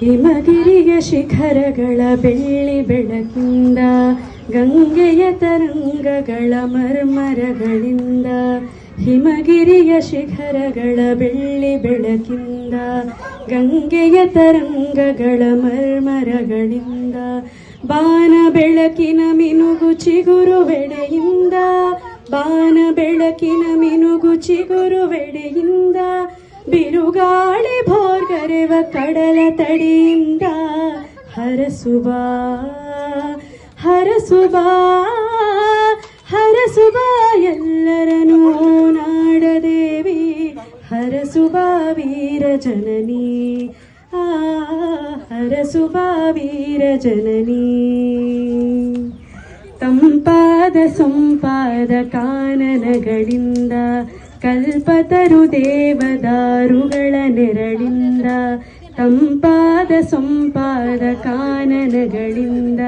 ಹಿಮಗಿರಿಯ ಶಿಖರಗಳ ಬೆಳ್ಳಿ ಬೆಳಕಿಂದ, ಗಂಗೆಯ ತರಂಗಗಳ ಮರ್ಮರಗಳಿಂದ, ಹಿಮಗಿರಿಯ ಶಿಖರಗಳ ಬೆಳ್ಳಿ ಬೆಳಕಿಂದ, ಗಂಗೆಯ ತರಂಗಗಳ ಮರ್ಮರಗಳಿಂದ, ಬಾನ ಬೆಳಕಿನ ಮಿನುಗು ಚಿಗುರುವೆಡೆಯಿಂದ ಬಾನ ಬೆಳಕಿನ ಮಿನುಗು ಚಿಗುರುವೆಡೆಯಿಂದ ಬಿರುಗಾಳಿ ಭೋರ್ಗರೆವ ತಡಿಯಿಂದ ಹರಸುಬಾ ಹರಸುಬಾ ಹರಸುಬಾ ಎಲ್ಲರನು ನಾಡದೇವಿ ಹರಸುಬಾ ವೀರ ಜನನಿ. ಆ ಹರಸುಬಾ ವೀರ ಜನನಿ. ತಂಪಾದ ಸೊಂಪಾದ ಕಾನನಗಳಿಂದ, ಕಲ್ಪತರು ದೇವದಾರುಗಳ ನೆರಳಿಂದ ತಂಪಾದ ಸೊಂಪಾದ ಕಾನನಗಳಿಂದ,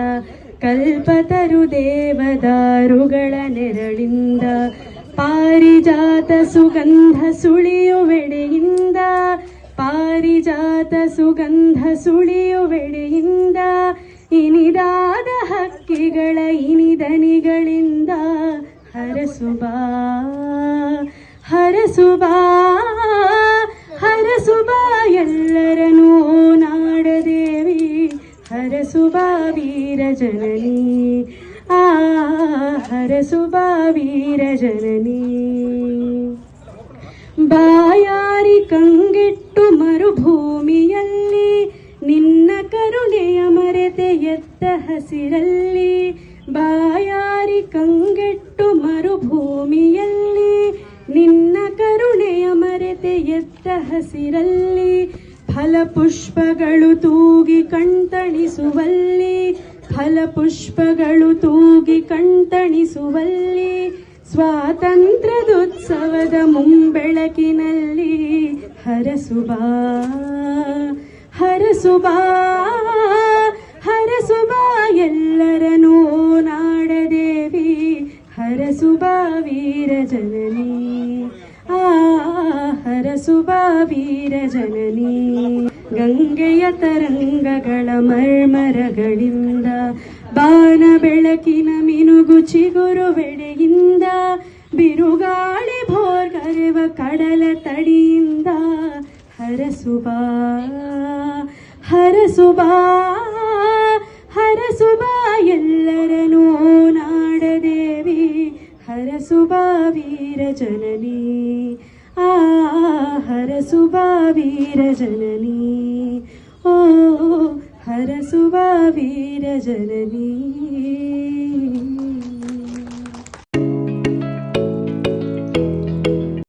ಕಲ್ಪತರು ದೇವದಾರುಗಳ ನೆರಳಿಂದ, ಪಾರಿಜಾತ ಸುಗಂಧ ಸುಳಿಯುವೆಡೆಯಿಂದ, ಪಾರಿಜಾತ ಸುಗಂಧ ಸುಳಿಯುವೆಡೆಯಿಂದ, ಇನಿದಾದ ಹಕ್ಕಿಗಳ ಇನಿದನಿಗಳಿಂದ ಹರಸುಬಾ ಹರಸುಬಾ. ಹರಸುಬಾ ಎಲ್ಲರನೂ ನಾಡದೇವಿ, ಹರಸುಬ ವೀರ ಜನನಿ. ಆ ಹರಸುಬ ವೀರ ಜನನಿ. ಬಾಯಾರಿ ಕಂಗೆಟ್ಟು ಮರುಭೂಮಿಯಲ್ಲಿ, ನಿನ್ನ ಕರುಣೆಯ ಮರೆತೆ ಎತ್ತ ಹಸಿರಲ್ಲಿ. ಬಾಯಾರಿ ಕಂಗೆಟ್ಟು ಮರುಭೂಮಿಯಲ್ಲಿ, ನಿನ್ನ ಮರೆತೆ ಎತ್ತ ಹಸಿರಲ್ಲಿ ಫಲಪುಷ್ಪಗಳು ತೂಗಿ ಕಣ್ತಣಿಸುವಲ್ಲಿ, ಫಲಪುಷ್ಪಗಳು ತೂಗಿ ಕಣ್ತಣಿಸುವಲ್ಲಿ ಸ್ವಾತಂತ್ರ್ಯದೋತ್ಸವದ ಮುಂಬೆಳಕಿನಲ್ಲಿ ಹರಸುಬಾ ಹರಸುಬಾ ಹರಸುಬಾ ಎಲ್ಲರನೂ ನಾಡದೇವಿ ಹರಸುಬಾ ವೀರ ಜನನಿ ಆ ಹರಸುಬಾ ವೀರ ಜನನಿ. ಗಂಗೆಯ ತರಂಗಗಳ ಮರ್ಮರಗಳಿಂದ, ಬಾನ ಬೆಳಕಿನ ಮಿನುಗು ಚಿಗುರುವೆಡೆಯಿಂದ ಬಿರುಗಾಳಿ ಭೋರ್ಗರೆವ ಕಡಲ ತಡಿಯಿಂದ. ಹರಸುಬಾ ಹರಸುಬಾ ಹರಸುಬಾ ಎಲ್ಲರನ್ನೂ ನಾಡದೇವಿ ಹರಸುಬಾ ವೀರ ಜನನಿ ಆ ಹರಸುಬಾ ವೀರ ಜನನಿ ಓ ಹರಸುಬಾ ವೀರ ಜನನಿ